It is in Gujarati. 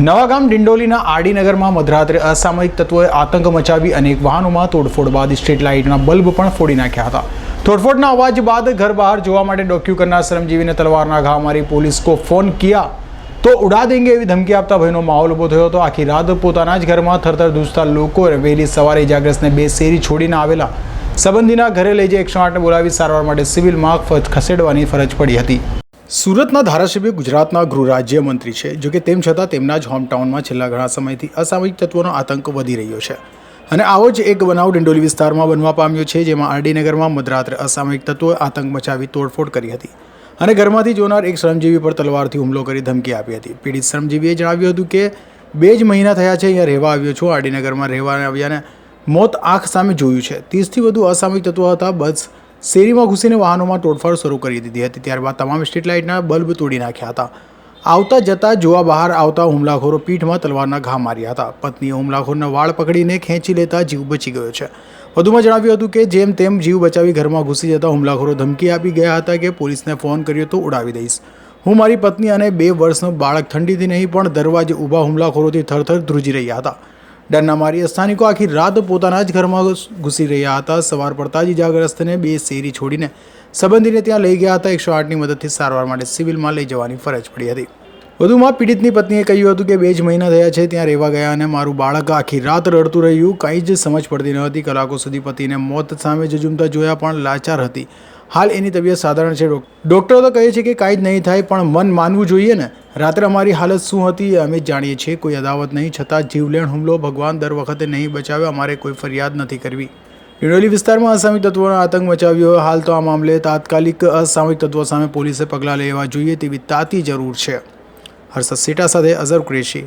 નવાગામ ડિંડોલીના આડીનગરમાં મધરાત્રે અસામયિક તત્વોએ આતંક મચાવી અનેક વાહનોમાં તોડફોડ બાદ સ્ટ્રીટ લાઇટના બલ્બ પણ ફોડી નાખ્યા હતા. તોડફોડના અવાજ બાદ ઘર બહાર જોવા માટે ડોક્યુ કરનાર શ્રમજીવીને તલવારના ઘા મારી પોલીસ કો ફોન કિયા. તો ઉડા દેંગે એવી ધમકી આપતા ભયનો માહોલ ઊભો થયો હતો. આખી રાત પોતાના જ ઘરમાં થરથર ધૂસતા લોકો વહેલી સવારે ઇજાગ્રસ્તને બે શેરી છોડીને આવેલા. સંબંધીના ઘરે લઈ જઈ એકસો આઠને બોલાવી સારવાર માટે સિવિલમાં ફ- ખસેડવાની ફરજ પડી હતી. સુરતના ધારાસભ્ય ગુજરાતના ગૃહ રાજ્યમંત્રી છે જોકે તેમ છતાં તેમના જ હોમટાઉનમાં છેલ્લા ઘણા સમયથી અસામાજિક તત્વોનો આતંક વધી રહ્યો છે. અને આવો જ એક બનાવ ડિંડોલી વિસ્તારમાં બનવા પામ્યો છે, જેમાં આરડીનગરમાં મધરાત્રે અસામયિક તત્વોએ આતંક મચાવી તોડફોડ કરી હતી. અને ઘરમાંથી જોનાર એક શ્રમજીવી પર તલવારથી હુમલો કરી ધમકી આપી હતી. પીડિત શ્રમજીવીએ જણાવ્યું હતું કે, બે જ મહિના થયા છે, અહીંયા રહેવા આવ્યો છું. આરડીનગરમાં રહેવા આવ્યાને મોત આંખ સામે જોયું છે. ત્રીસથી વધુ અસામયિક તત્વો હતા, બસ શેરીમાં ઘૂસીને વાહનોમાં તોડફોડ શરૂ કરી દીધી હતી. ત્યારબાદ તમામ સ્ટ્રીટ લાઇટના બલ્બ તોડી નાખ્યા હતા. આવતા જતા જોવા બહાર આવતા હુમલાખોરો પીઠમાં તલવારના ઘા માર્યા હતા. પત્નીએ હુમલાખોરના વાળ પકડીને ખેંચી લેતા જીવ બચી ગયો છે. વધુમાં જણાવ્યું હતું કે જેમ તેમ જીવ બચાવી ઘરમાં ઘૂસી જતા હુમલાખોરો ધમકી આપી ગયા હતા કે પોલીસને ફોન કર્યો તો ઉડાવી દઈશ. હું મારી પત્ની અને બે વર્ષનો બાળક ઠંડીથી નહીં પણ દરવાજે ઊભા હુમલાખોરોથી થરથર ધ્રુજી રહ્યા હતા. ડરના મારી સ્થાનિકો આખી રાત પોતાના જ ઘરમાં ઘૂસી રહ્યા હતા. સવાર પડતા જ ઇજાગ્રસ્તને બે શેરી છોડીને સંબંધીને ત્યાં લઈ ગયા હતા. એકસો આઠની મદદથી સારવાર માટે સિવિલમાં લઈ જવાની ફરજ પડી હતી. વધુમાં પીડિતની પત્નીએ કહ્યું હતું કે બે જ મહિના થયા છે, ત્યાં રહેવા ગયા અને મારું બાળક આખી રાત રડતું રહ્યું. કંઈ જ સમજ પડતી ન હતી. કલાકો સુધી પતિને મોત સામે જજુમતા જોયા પણ લાચાર હતી. હાલ એની તબિયત સાધારણ છે. ડૉક્ટરો તો કહે છે કે કાંઈ જ નહીં થાય, પણ મન માનવું જોઈએ ને. રાત્રે અમારી હાલત શું હતી એ અમે જાણીએ છીએ. કોઈ અદાવત નહીં, છતાં જીવલેણ હુમલો ભગવાન દર વખતે નહીં બચાવે, અમારે કોઈ ફરિયાદ નથી કરવી. ડિંડોલી વિસ્તારમાં અસામિક તત્વોનો આતંક મચાવ્યો. હાલ તો આ મામલે તાત્કાલિક અસામિક તત્વો સામે પોલીસે પગલાં લેવા જોઈએ તેવી તાતી જરૂર છે. હર્ષદ સેટા સાથે અઝર કુરેશી.